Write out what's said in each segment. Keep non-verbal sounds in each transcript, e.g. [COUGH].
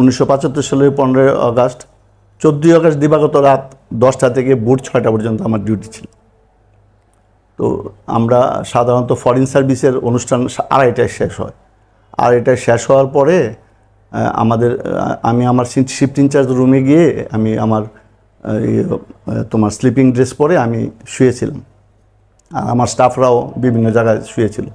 উনিশশো পঁচাত্তর সালের পনেরোই আগস্ট চোদ্দোই আগস্ট দিবাগত রাত দশটা থেকে ভোর ছয়টা পর্যন্ত আমার ডিউটি ছিল। তো আমরা সাধারণত ফরেন সার্ভিসের অনুষ্ঠান আড়াইটায় শেষ হয়। আড়াইটায় শেষ হওয়ার পরে আমাদের আমি আমার শিফট ইনচার্জ রুমে গিয়ে আমি আমার ইয়ে, তোমার স্লিপিং ড্রেস পরে আমি শুয়েছিলাম। আর আমার স্টাফরাও বিভিন্ন জায়গায় শুয়েছিল।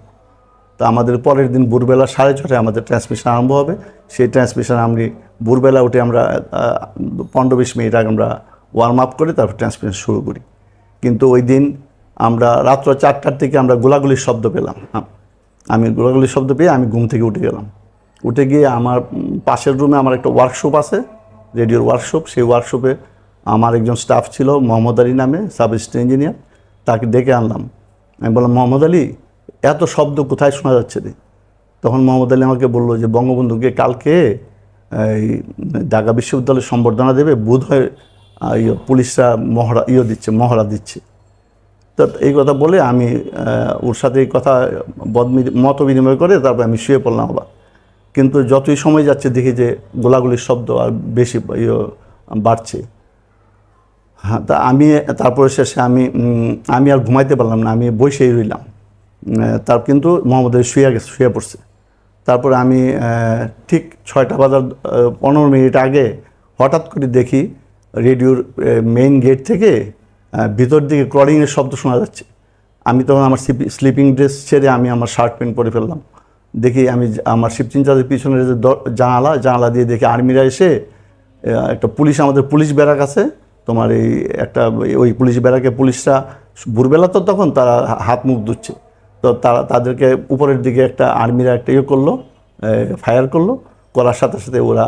তো আমাদের পরের দিন ভোরবেলা সাড়ে ছটায় আমাদের ট্রান্সমিশন আরম্ভ হবে। সেই ট্রান্সমিশন আমি ভোরবেলা উঠে আমরা পনেরো বিশ মিনিট আগে আমরা ওয়ার্ম আপ করে তারপর ট্রান্সমিশন শুরু করি। কিন্তু ওই দিন আমরা রাত্র চারটার থেকে আমরা গোলাগুলির শব্দ পেলাম। আমি গোলাগুলির শব্দ পেয়ে আমি ঘুম থেকে উঠে গেলাম। উঠে গিয়ে আমার পাশের রুমে আমার একটা ওয়ার্কশপ আছে রেডিওর ওয়ার্কশপ সেই ওয়ার্কশপে আমার একজন স্টাফ ছিল, মোহাম্মদ আলী নামে সাব ইঞ্জিনিয়ার তাকে ডেকে আনলাম। আমি বললাম, মোহাম্মদ আলী, এত শব্দ কোথায় শোনা যাচ্ছে রে? তখন মোহাম্মদ আলী আমাকে বলল যে বঙ্গবন্ধুকে কালকে এই ঢাকা বিশ্ববিদ্যালয়ে সম্বর্ধনা দেবে বোধ হয় ইয়ে, পুলিশরা মহড়া ইয়ে দিচ্ছে মহড়া দিচ্ছে। তো এই কথা বলে আমি ওর সাথে এই কথা মত বিনিময় করে তারপর আমি শুয়ে পড়লাম আবার। কিন্তু যতই সময় যাচ্ছে দেখি যে গোলাগুলির শব্দ আর বেশি ইয়ে বাড়ছে। হ্যাঁ তা আমি তারপরে শেষে আমি আমি আর ঘুমাইতে পারলাম না আমি বসেই রইলাম। তার কিন্তু মোহাম্মদ শুয়ে গেছে শুয়ে পড়ছে। তারপরে আমি ঠিক ছয়টা বাজার পনেরো মিনিট আগে হঠাৎ করে দেখি রেডিওর মেইন গেট থেকে ভিতর দিকে ক্রলিংয়ের শব্দ শোনা যাচ্ছে। আমি তখন আমার স্লিপিং ড্রেস ছেড়ে আমি আমার শার্ট প্যান্ট পরে ফেললাম। দেখি আমি আমার শিফটিং চার্জের পিছনের যে জানালা জানালা দিয়ে দেখি আর্মিরা এসে একটা পুলিশ, আমাদের পুলিশ ব্যারাক আছে। তোমার এই একটা, ওই পুলিশ ব্যারাকে পুলিশরা, ভোরবেলা তো তখন তারা হাত মুখ ধুচ্ছে। তো তারা তাদেরকে উপরের দিকে একটা আর্মিরা একটা ইয়ে করল ফায়ার করল। করার সাথে সাথে ওরা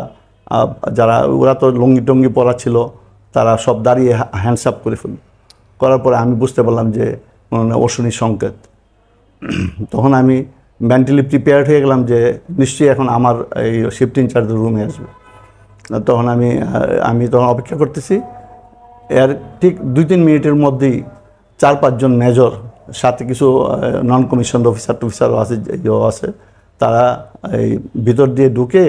যারা, ওরা তো লঙ্গি টঙ্গি পরা ছিল, তারা সব দাঁড়িয়ে হ্যান্ডস আপ করে ফেলল। করার পরে আমি বুঝতে পারলাম যে মানে অশনি সংকেত। তখন আমি মেন্টালি প্রিপেয়ার্ড হয়ে গেলাম যে, নিশ্চয়ই এখন আমার এই শিফট ইনচার্জ রুমে আসবে। তখন আমি আমি তখন অপেক্ষা করতেছি। এর ঠিক দুই তিন মিনিটের মধ্যেই চার পাঁচজন মেজর সাথে কিছু নন কমিশন অফিসার টফিসারও আছে ইয়েও আছে। তারা এই ভিতর দিয়ে ঢুকে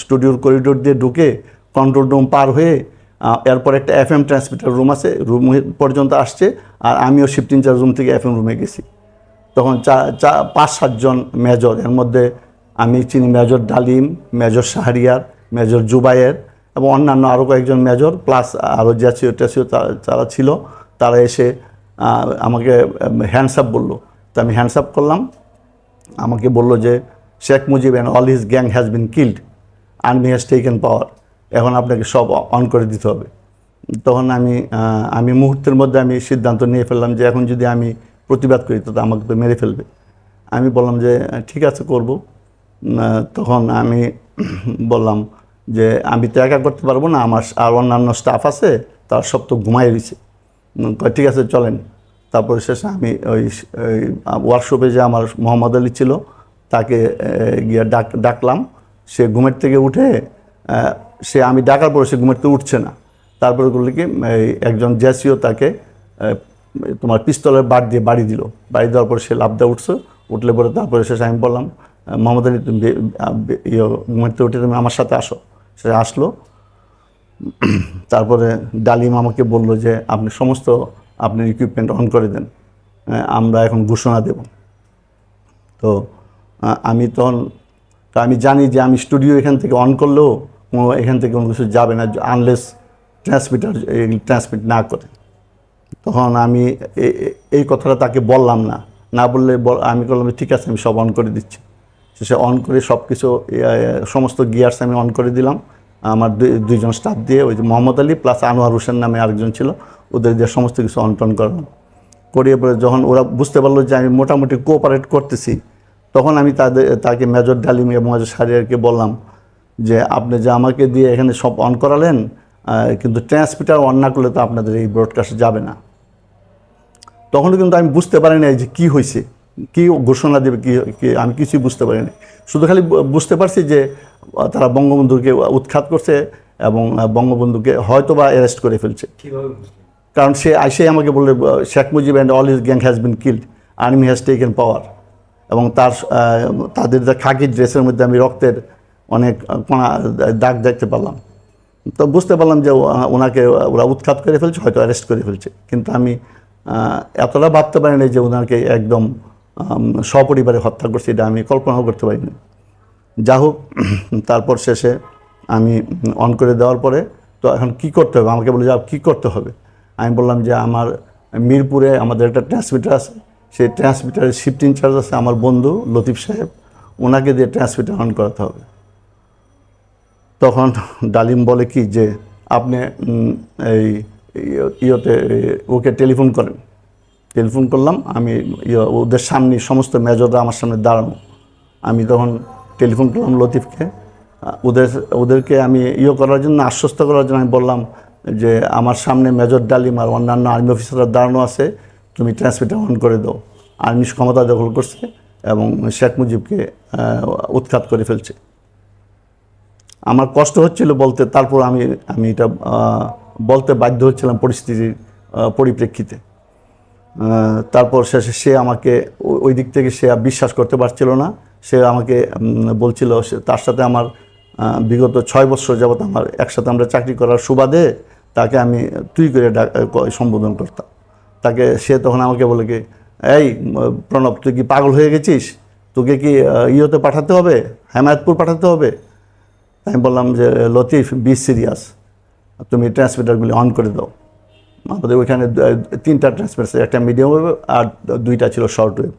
স্টুডিওর করিডোর দিয়ে ঢুকে কন্ট্রোল রুম পার হয়ে এরপর একটা এফ এম ট্রান্সমিটার রুম আছে রুম পর্যন্ত আসছে, আর আমিও শিফট ইনচার্জ রুম থেকে এফ এম রুমে গেছি। তখন চা চা, পাঁচ সাতজন মেজর এর মধ্যে আমি চিনি মেজর ডালিম মেজর শাহরিয়ার মেজর জুবাইয়ের এবং অন্যান্য আরও কয়েকজন মেজর প্লাস আরও জ্যাসিও ট্যাসিও যারা ছিল। তারা এসে আমাকে হ্যান্ডসাপ বলল। তো আমি হ্যান্ডসাপ করলাম। আমাকে বলল যে, Sheikh Mujib and all his gang has been killed army has taken power এখন আপনাকে সব অন করে দিতে হবে। তখন আমি আমি মুহূর্তের মধ্যে আমি সিদ্ধান্ত নিয়ে ফেললাম যে, এখন যদি আমি প্রতিবাদ করি, তো আমাকে তো মেরে ফেলবে। আমি বললাম যে, ঠিক আছে, করব। তখন আমি [CLEARS THROAT] বললাম যে, আমি তো একা করতে পারব না, আমার আর অন্যান্য স্টাফ আছে, তার সব তো ঘুমাই রয়েছে। ঠিক আছে, চলেন। তারপরে শেষে আমি ওই ওয়ার্কশপে যে আমার মোহাম্মদ আলী ছিল, তাকে গিয়ে ডাক, ডাকলাম। সে ঘুমের থেকে উঠে সে আমি ডাকার পরে সে ঘুমের থেকে উঠছে না। তারপরে করলে কি একজন জ্যাসিও তাকে তোমার পিস্তলের বাড়ি দিয়ে বাড়ি দিল। বাড়ি দেওয়ার পরে সে লাভ দেওয়া উঠছে। উঠলে পরে তারপরে শেষে আমি বললাম, মোহাম্মদ আলী, তুমি ইয়ে ঘুমের থেকে উঠে তুমি আমার সাথে আসো। সে আসলো। [CLEARS THROAT] তারপরে ডালিম আমাকে বলল যে আপনি সমস্ত আপনি ইকুইপমেন্ট অন করে দেন। আহ, আমরা এখন ঘোষণা দেব। তো আমি তখন তো আমি জানি যে আমি স্টুডিও এখান থেকে অন করলেও কোনো এখান থেকে কোনো কিছু যাবে না আনলেস ট্রান্সমিটার ট্রান্সমিট না করে। তখন আমি এই কথাটা তাকে বললাম না। না বললে বল- আমি বললাম ঠিক আছে আমি সব অন করে দিচ্ছি। সে অন করে সব কিছু সমস্ত গিয়ার্স আমি অন করে দিলাম। আমার দুই- দুইজন স্টাফ দিয়ে, ওই যে মোহাম্মদ আলী প্লাস আনোয়ার হোসেন নামে আরেকজন ছিল, ওদের দিয়ে সমস্ত কিছু অন করলাম। করিয়ে পরে যখন ওরা বুঝতে পারল যে আমি মোটামুটি কোঅপারেট করতেছি, তখন আমি তাদের, তাকে মেজর ডালিম এবং মেজর সারিয়ারকে বললাম যে, আপনি যে আমাকে দিয়ে এখানে সব অন করালেন কিন্তু ট্রান্সমিটার অন না করলে তো আপনাদের এই ব্রডকাস্ট যাবে না। তখন কিন্তু আমি বুঝতে পারি নাই যে কী হয়েছে কি ঘোষণা দেবে কি কি আমি কিছুই বুঝতে পারি নাই শুধু খালি বুঝতে পারছি যে তারা বঙ্গবন্ধুকে উৎখাত করছে এবং বঙ্গবন্ধুকে হয়তো বা অ্যারেস্ট করে ফেলছে। কারণ সে আইসে আমাকে বললে Sheikh Mujib and all is gang has been killed army has taken power এবং তার তাদের যে খাকি ড্রেসের মধ্যে আমি রক্তের অনেক কোনা দাগ দেখতে পারলাম। তো বুঝতে পারলাম যে ওনাকে ওরা উৎখাত করে ফেলছে হয়তো অ্যারেস্ট করে ফেলছে। কিন্তু আমি এতটা ভাবতে পারিনি যে ওনাকে একদম সপরিবারে হত্যা করছে, এটা আমি কল্পনাও করতে পারিনি। যা হোক, তারপর শেষে আমি অন করে দেওয়ার পরে, তো এখন কি করতে হবে? আমাকে বলে, যাও, কী করতে হবে? আমি বললাম যে, আমার মিরপুরে আমাদের একটা ট্রান্সমিটার আছে। সেই ট্রান্সমিটারের শিফটিং চার্জ আছে আমার বন্ধু লতিফ সাহেব। ওনাকে দিয়ে ট্রান্সমিটার অন করাতে হবে। তখন ডালিম বলে কি যে, আপনি এই ইয়ে- ইয়েতে, ওকে টেলিফোন করেন। টেলিফোন করলাম, আমি ইয়ে ওদের সামনে সমস্ত মেজররা আমার সামনে দাঁড়ানো। আমি তখন টেলিফোন করলাম লতিফকে। ওদের, ওদেরকে আমি ইয়ে করার জন্য, আশ্বস্ত করার জন্য আমি বললাম যে, আমার সামনে মেজর ডালিম আর অন্যান্য আর্মি অফিসাররা দাঁড়ানো আছে, তুমি ট্রান্সমিটার অন করে দাও। আর্মি ক্ষমতা দখল করছে এবং শেখ মুজিবকে উৎখাত করে ফেলছে। আমার কষ্ট হচ্ছিল বলতে, তারপর আমি আমি এটা বলতে বাধ্য হচ্ছিলাম পরিস্থিতির পরিপ্রেক্ষিতে। তারপর শেষে সে আমাকে ওই দিক থেকে সে বিশ্বাস করতে পারছিল না। সে আমাকে বলছিল তার সাথে আমার বিগত ছয় বছর যাবত আমার একসাথে আমরা চাকরি করার সুবাদে তাকে আমি তুই করে সম্বোধন করতাম। তাকে সে তখন আমাকে বলে কি, এই, প্রণব, তুই কি পাগল হয়ে গেছিস? তোকে কি ইয়েতে পাঠাতে হবে? হেমায়তপুর পাঠাতে হবে? আমি বললাম যে, লতিফ, বি সিরিয়াস, তুমি ট্রান্সমিটারগুলি অন করে দাও। আমাদের ওইখানে তিনটা ট্রান্সমিটার একটা মিডিয়াম ওয়েভ আর দুইটা ছিল শর্ট ওয়েভ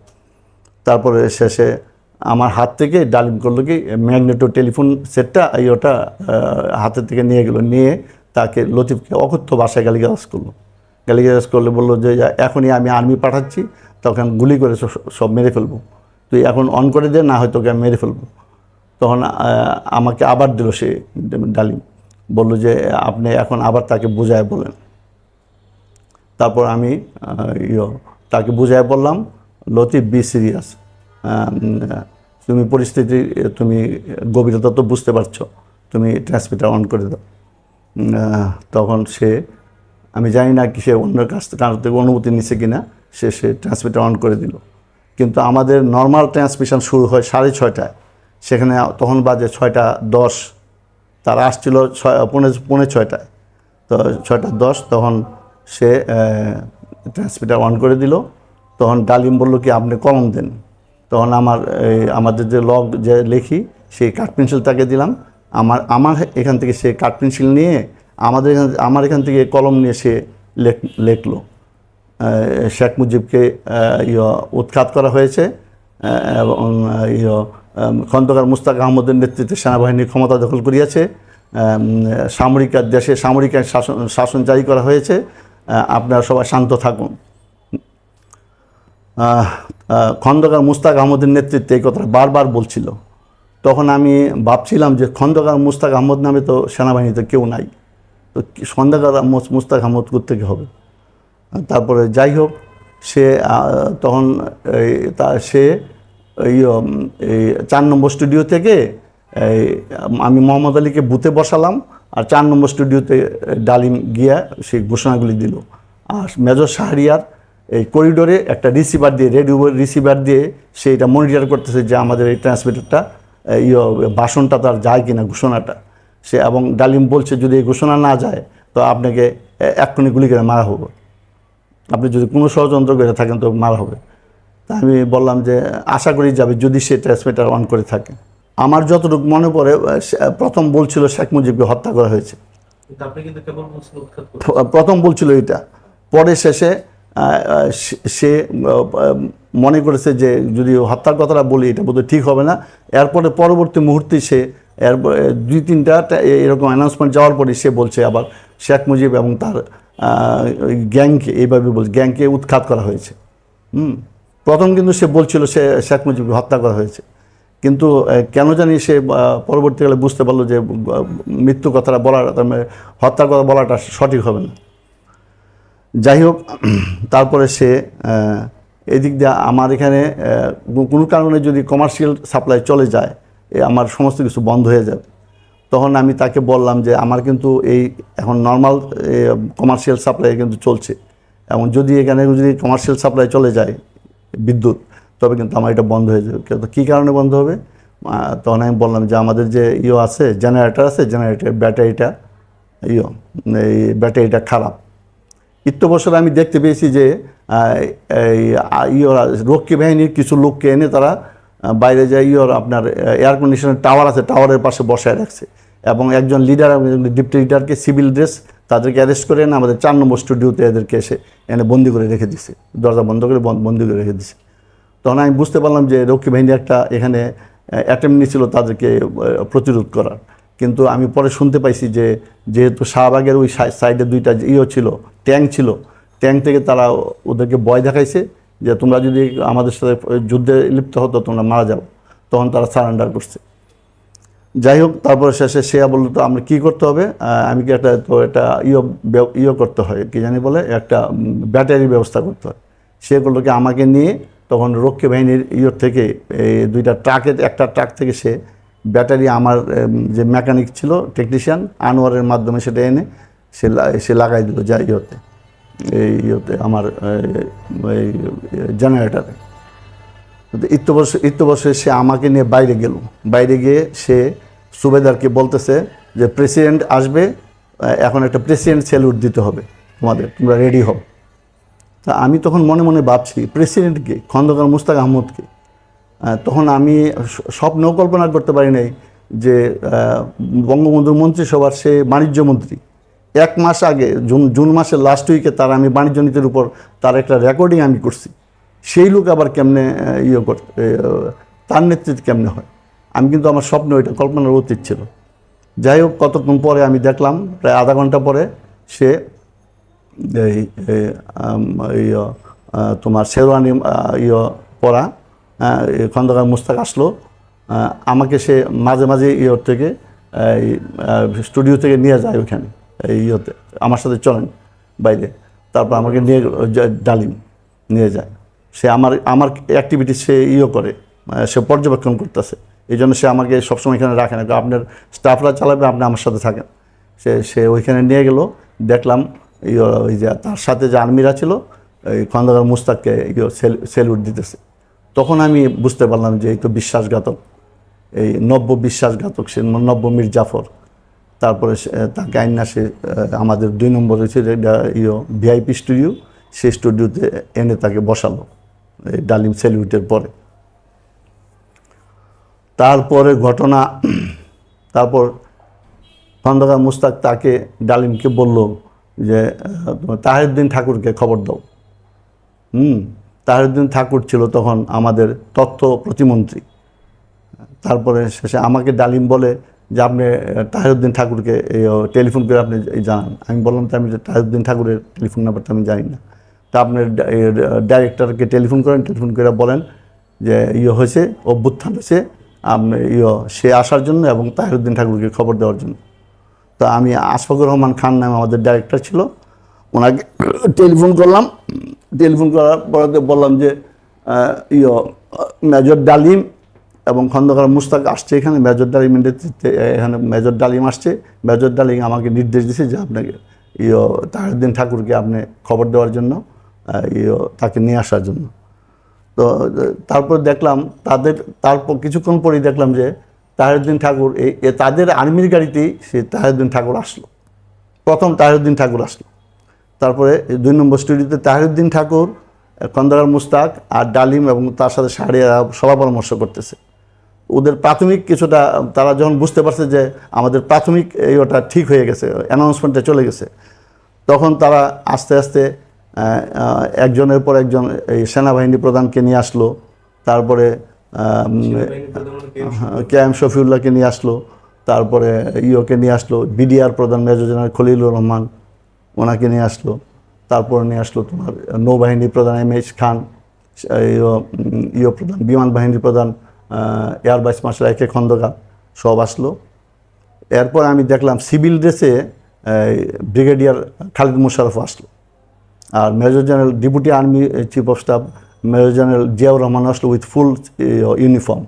তারপরে শেষে আমার হাত থেকে ডালিম করল কি ম্যাগনেটো টেলিফোন সেটটা এই ওটা হাতের থেকে নিয়ে গেলো, নিয়ে তাকে লতিফকে অকথ্য ভাষায় গালিগালাজ করল। গালিগালাজ করলে বলল যে এখনই আমি আর্মি পাঠাচ্ছি, তখন গুলি করে সব- মেরে ফেলব। তুই এখন অন করে দে, না হয়তো আমি মেরে ফেলব। তখন আমাকে আবার দিল সে ডালিম। বলল যে, আপনি এখন আবার তাকে বোঝায় বলেন। তারপর আমি ইয়ো, তাকে বুঝায় বললাম, লতিফ বি সিরিয়াস তুমি পরিস্থিতি, তুমি গভীরতা তো বুঝতে পারছ। তুমি ট্রান্সমিটার অন করে দাও। তখন সে, আমি জানি না কি সে অন্য কাছ থেকে অনুমতি নিছে কি না সে সে ট্রান্সমিটার অন করে দিল। কিন্তু আমাদের নর্মাল ট্রান্সমিশন শুরু হয় সাড়ে ছয়টায়। সেখানে তখন বাজে ছয়টা দশ। তারা আসছিল ছয়, পৌনে পৌনে ছয়টায়। তো ছয়টা দশ, তখন সে ট্রান্সমিটার অন করে দিল। তখন ডালিম বলল কি, আপনি কলম দেন। তখন আমার আমাদের যে লগ যে লেখি, সেই কাঠ পেন্সিল তাকে দিলাম। আমার আমার এখান থেকে সে কাঠ পেন্সিল নিয়ে, আমাদের এখান, আমার এখান থেকে কলম নিয়ে সে লেখ, লেখলো। শেখ মুজিবকে ইয়ে উৎখাত করা হয়েছে। এবং ইয়ে খন্দকার মুস্তাক আহমদের নেতৃত্বে সেনাবাহিনীর ক্ষমতা দখল করিয়াছে। সামরিক দেশে সামরিক শাসন শাসন জারি করা হয়েছে। আপনারা সবাই শান্ত থাকুন। খন্দকার মুস্তাক আহমদের নেতৃত্বে এই কথাটা বারবার বলছিল। তখন আমি ভাবছিলাম যে খন্দকার মুস্তাক আহমদ নামে তো সেনাবাহিনীতে কেউ নাই। তো খন্দকার মুস- মুস্তাক আহমদ কোথেকে হবে? তারপরে যাই হোক, সে তখন তা, সে এই চার নম্বর স্টুডিও থেকে আমি মোহাম্মদ আলীকে বুথে বসালাম। আর চার নম্বর স্টুডিওতে ডালিম গিয়া সেই ঘোষণাগুলি দিল। আর মেজর শাহরিয়ার এই করিডোরে একটা রিসিভার দিয়ে, রেডিও রিসিভার দিয়ে সে এটা মনিটর করতেছে যে আমাদের এই ট্রান্সমিটারটা ইয়ে ভাষণটা তার যায় কিনা ঘোষণাটা। সে এবং ডালিম বলছে, যদি এই ঘোষণা না যায়, তো আপনাকে, এ- এক্ষুনি গুলি করে মারা হবে। আপনি যদি কোনো ষড়যন্ত্র করে থাকেন, তো মারা হবে। তা আমি বললাম যে, আশা করি যাবে যদি সে ট্রান্সমিটার অন করে থাকে। আমার যতটুকু মনে পড়ে প্রথম বলছিল শেখ মুজিবকে হত্যা করা হয়েছে। প্রথম বলছিল এটা। পরে শেষে সে- মনে করেছে যে যদি হত্যার কথাটা বলি এটা বোধহয় ঠিক হবে না। এরপরে পরবর্তী মুহূর্তে সে এর দুই তিনটা এরকম অ্যানাউন্সমেন্ট যাওয়ার পরে সে বলছে আবার শেখ মুজিব এবং তার গ্যাংকে এইভাবে বলছে গ্যাংকে উৎখাত করা হয়েছে। হুম? প্রথম কিন্তু সে বলছিল সে শেখ মুজিবকে হত্যা করা হয়েছে। কিন্তু কেন জানি সে পরবর্তীকালে বুঝতে পারল যে মৃত্যু কথাটা বলা তার মানে হত্যার কথা বলাটা সঠিক হবে না। যাই হোক, তারপরে সে এদিক দিয়ে আমার এখানে কোনো কারণে যদি কমার্শিয়াল সাপ্লাই চলে যায়, এ, আমার সমস্ত কিছু বন্ধ হয়ে যাবে। তখন আমি তাকে বললাম যে, আমার কিন্তু এই এখন নর্মাল কমার্শিয়াল সাপ্লাই কিন্তু চলছে। এবং যদি এখানে যদি কমার্শিয়াল সাপ্লাই চলে যায়, বিদ্যুৎ তবে কিন্তু আমার এটা বন্ধ হয়ে যাবে। কিন্তু কী কারণে বন্ধ হবে? তখন আমি বললাম যে আমাদের যে ইয়ে আছে জেনারেটার আছে জেনারেটার ব্যাটারিটা ইয়ে এই ব্যাটারিটা খারাপ। ইত্য বছর আমি দেখতে পেয়েছি যে ইয়োরা রক্ষী বাহিনীর কিছু লোককে এনে তারা বাইরে যায় ইয়োর আপনার এয়ার কন্ডিশনের টাওয়ার আছে টাওয়ারের পাশে বসায় রাখছে। এবং একজন লিডার ডিপ্টি লিডারকে সিভিল ড্রেস তাদেরকে অ্যারেস্ট করে এনে আমাদের চার নম্বর স্টুডিওতে এদেরকে এসে এনে বন্দি করে রেখে দিছে। দরজা বন্ধ করে বন- বন্দি করে রেখে দিছে। তখন আমি বুঝতে পারলাম যে রক্ষী বাহিনী একটা এখানে অ্যাটেম্প নিয়েছিল তাদেরকে প্রতিরোধ করার। কিন্তু আমি পরে শুনতে পাইছি যে যেহেতু শাহবাগের ওই সাই- সাইডে দুইটা যে ইয়ে ছিল, ট্যাঙ্ক ছিল, ট্যাঙ্ক থেকে তারা ওদেরকে ভয় দেখাইছে যে তোমরা যদি আমাদের সাথে যুদ্ধে লিপ্ত হতো তোমরা মারা যাও। তখন তারা সারেন্ডার করছে। যাই হোক, তারপরে শেষে সে বলল, তো আমরা কী করতে হবে? আমি কি একটা, তো একটা ইয়ে ইয়ে করতে হয়, কি জানি বলে, একটা ব্যাটারি ব্যবস্থা করতে হয়। সে কি, আমাকে নিয়ে তখন রক্ষী বাহিনীর ইয়ের থেকে এই দুইটা ট্রাকের একটা ট্রাক থেকে সে ব্যাটারি আমার যে মেকানিক ছিল টেকনিশিয়ান আনোয়ারের মাধ্যমে সেটা এনে সে সে লাগাই দিল যা ইয়েতে। এই ইয়েতে আমার এই জেনারেটারে ইত্যবর্ষ, ইত্যবর্ষে সে আমাকে নিয়ে বাইরে গেল। বাইরে গিয়ে সে সুবেদারকে বলতেছে যে প্রেসিডেন্ট আসবে এখন একটা প্রেসিডেন্ট স্যালুট দিতে হবে। তোমাদের, তোমরা রেডি হও। তা আমি তখন মনে মনে ভাবছি প্রেসিডেন্টকে খন্দকার মুস্তাক আহমদকে। তখন আমি স- স্বপ্নেও কল্পনা করতে পারি নাই যে আহ, বঙ্গবন্ধু মন্ত্রিসভার সে বাণিজ্য মন্ত্রী। এক মাস আগে জুন জুন মাসের লাস্ট উইকে তার আমি বাণিজ্য নীতির উপর তার একটা রেকর্ডিং আমি করছি। সেই লোক আবার কেমনে ইয়ে কর তার নেতৃত্বে কেমনে হয়? আমি কিন্তু আমার স্বপ্ন এটা কল্পনার অতীত ছিল। যাই হোক কতক্ষণ পরে আমি দেখলাম প্রায় আধা ঘণ্টা পরে সে ইয়ে, তোমার শেরওয়ানি ইয়ে পরা খন্দকার মুস্তাক আসলো আমাকে সে মাঝে মাঝে ইয়ের থেকে স্টুডিও থেকে নিয়ে যায় ওইখানে ইয়েতে আমার সাথে চলেন বাইরে তারপর আমাকে নিয়ে ডালিম নিয়ে যায়। সে আমার আমার অ্যাক্টিভিটি সে ইয়ে করে সে পর্যবেক্ষণ করতেছে এই জন্য সে আমাকে সবসময় এখানে রাখে না আপনার স্টাফরা চালাবে আপনি আমার সাথে থাকেন। সে সে ওইখানে নিয়ে গেল দেখলাম ওই যে তার সাথে যে আর্মিরা ছিল, এই খন্দকার মুস্তাককে সেলুট দিতেছে। তখন আমি বুঝতে পারলাম যে এই তো বিশ্বাসঘাতক। এই নব্য বিশ্বাসঘাতক সে নব্য মীর জাফর তারপরে তাকে আইনা সে আমাদের দুই নম্বর হচ্ছে যে ইয়ে ভিআইপি স্টুডিও, সেই স্টুডিওতে এনে তাকে বসালো এই ডালিম সেলিউটের পরে। তারপরে ঘটনা, তারপর খন্দকার মুস্তাক তাকে ডালিমকে বলল যে তাহেরুদ্দিন ঠাকুরকে খবর দাও। হুম তাহেরুদ্দিন ঠাকুর ছিল তখন আমাদের তথ্য প্রতিমন্ত্রী। তারপরে শেষে আমাকে ডালিম বলে যে, আপনি তাহেরুদ্দিন ঠাকুরকে টেলিফোন করে আপনি জানান আমি বললাম, তো আমি যে তাহেরুদ্দিন ঠাকুরের টেলিফোন নাম্বারটা আমি জানি না। তা আপনার ডাইরেক্টরকে টেলিফোন করেন, টেলিফোন করে বলেন যে ইয়ে হয়েছে, অভ্যুত্থান হয়েছে, আপনি ইয়ে সে আসার জন্য এবং তাহেরুদ্দিন ঠাকুরকে খবর দেওয়ার জন্য। তো আমি আশফাকুর রহমান খান নামে আমাদের ডাইরেক্টর ছিল। ওনাকে টেলিফোন করলাম। টেলিফোন করার পরে বললাম যে ইয়ে মেজর ডালিম এবং খন্দকার মুস্তাক আসছে এখানে। মেজর নেতৃত্বে এখানে মেজর ডালিম আসছে। মেজর ডালিম আমাকে নির্দেশ দিয়েছে যে আপনাকে ইয়ে তাহিরুদ্দিন ঠাকুরকে আপনি খবর দেওয়ার জন্য ইয়ে তাকে নিয়ে আসার জন্য। তো, তারপর দেখলাম, তাদের, তারপর কিছুক্ষণ পরেই দেখলাম যে তাহিরুদ্দিন ঠাকুর এই তাদের আর্মির গাড়িতেই সে তাহিরুদ্দিন ঠাকুর আসলো। প্রথম তাহিরুদ্দিন ঠাকুর আসলো। তারপরে দুই নম্বর স্টুডিওতে তাহিরুদ্দিন ঠাকুর খন্দকার মুস্তাক আর ডালিম এবং তার সাথে সারিয়া সভা পরামর্শ করতেছে। ওদের প্রাথমিক কিছুটা, তারা যখন বুঝতে পারছে যে আমাদের প্রাথমিক এই ওটা ঠিক হয়ে গেছে অ্যানাউন্সমেন্টে চলে গেছে, তখন তারা আস্তে আস্তে একজনের পর একজন এই সেনাবাহিনী প্রধানকে নিয়ে আসলো। তারপরে কে এম শফিউল্লাহকে নিয়ে আসলো তারপরে ইওকে নিয়ে আসলো বিডিআর প্রধান মেজর জেনারেল খলিলুর রহমান ওনাকে নিয়ে আসলো তারপরে নিয়ে আসলো তোমার নৌবাহিনী প্রধান এম এইচ খান ইয়ো ইয়ো প্রধান বিমান বাহিনীর প্রধান এয়ার ভাইস মার্শাল একে খন্দকার সব আসলো। এরপর আমি দেখলাম সিভিল ড্রেসে ব্রিগেডিয়ার খালিদ মুশারফ আসলো। আর major general deputy army chief of staff major general Ziaur Rahman আসলো উইথ ফুল ইউনিফর্ম।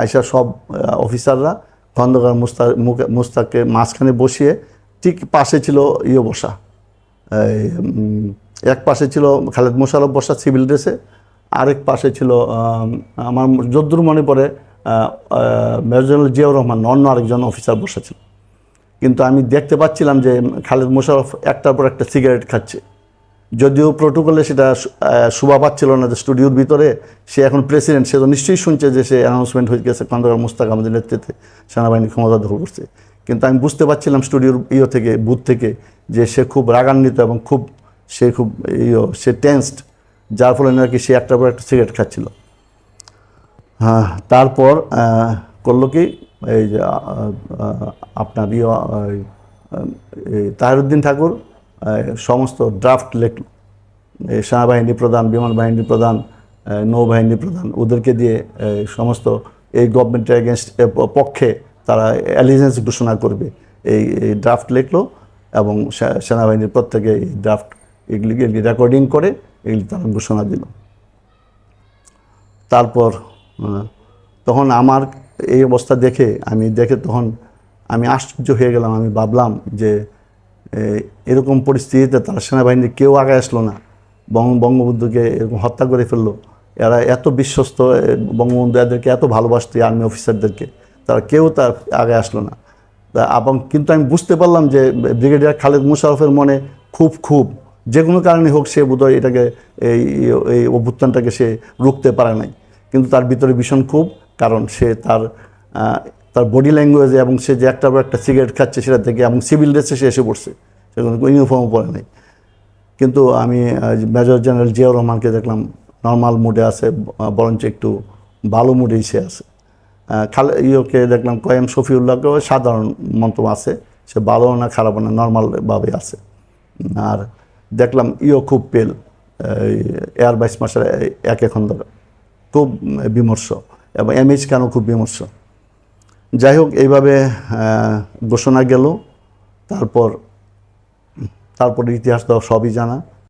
আইসা সব অফিসাররা খন্দকার মুস্তা মুস্তাককে মাঝখানে বসিয়ে ঠিক পাশে ছিল ইয়ে বসা। এক পাশে ছিল খালেদ মোশারফ বসা সিভিল ড্রেসে, আরেক পাশে ছিল আমার যদ্দূর মনে পড়ে মেজর জেনারেল জিয়াউর রহমান, অন্য আরেকজন অফিসার বসেছিল কিন্তু আমি দেখতে পাচ্ছিলাম যে খালেদ মোশারফ একটার পর একটা সিগারেট খাচ্ছে। যদিও প্রোটোকলে সেটা শোভা পাচ্ছিল না যে স্টুডিওর ভিতরে, সে এখন প্রেসিডেন্ট সে তো নিশ্চয়ই শুনছে যে সে অ্যানাউন্সমেন্ট হয়ে গেছে খন্দকার মুস্তাক আমাদের নেতৃত্বে, সেনাবাহিনী ক্ষমতা দখল করছে। কিন্তু আমি বুঝতে পারছিলাম স্টুডিওর ইয়ে থেকে বুথ থেকে, যে সে খুব রাগান্বিত এবং খুব, সে খুব ইয়ে সে টেন্সড যার ফলে নাকি সে একটার পর একটা সিগারেট খাচ্ছিল। হ্যাঁ তারপর করল কি, এই যে আপনার ইয়ে তাহিরুদ্দিন ঠাকুর সমস্ত ড্রাফট এই সেনাবাহিনী প্রধান, বিমান বাহিনী প্রধান নৌবাহিনী প্রধান, ওদেরকে দিয়ে সমস্ত এই গভর্নমেন্টের এগেনস্ট পক্ষে তারা অ্যালিজেন্স ঘোষণা করবে। এই ড্রাফট লিখলো এবং সেনাবাহিনীর প্রত্যেকে এই ড্রাফট এগুলিকে রেকর্ডিং করে, এগুলি তারা ঘোষণা দিল। তারপর তখন আমার এই অবস্থা দেখে, আমি দেখে তখন আমি আশ্চর্য হয়ে গেলাম। আমি ভাবলাম যে এরকম পরিস্থিতিতে তারা সেনাবাহিনীর কেউ আগে আসলো না। বঙ্গবন্ধুকে এরকম হত্যা করে ফেলল। এরা এত বিশ্বস্ত বঙ্গবন্ধু এদেরকে এত ভালোবাসত আর্মি অফিসারদেরকে। তারা কেউ তার আগে আসলো না। তা এবং কিন্তু আমি বুঝতে পারলাম যে ব্রিগেডিয়ার খালেদ মুশারফের মনে খুব খুব যে কোনো কারণে হোক সে বোধহয় এটাকে, এই এই অভ্যুত্থানটাকে সে রুখতে পারে নাই। কিন্তু তার ভিতরে ভীষণ খুব কারণ সে তার তার বডি ল্যাঙ্গুয়েজে এবং সে যে একটা একটা সিগারেট খাচ্ছে সেটা থেকে এবং সিভিল ড্রেসে সে এসে পড়ছে। সে কোনো ইউনিফর্মও পরে নাই। কিন্তু আমি মেজর জেনারেল জিয়াউর রহমানকে দেখলাম নর্মাল মুডে আছে বরঞ্চ একটু ভালো মুডেই সে আছে। খালে, ইয়োকে দেখলাম, কয়েম শফিউল্লাহকেও সাধারণ মন্তব্য আছে, সে ভালো না খারাপ না নর্মালভাবে আছে। আর দেখলাম ইও খুব পেল এয়ার মাসের এক এখন খুব বিমর্ষ এবং এমএইচ কেন খুব বিমর্ষ। যাই হোক এইভাবে ঘোষণা গেল। তারপর তারপরে ইতিহাস তো সবই জানা।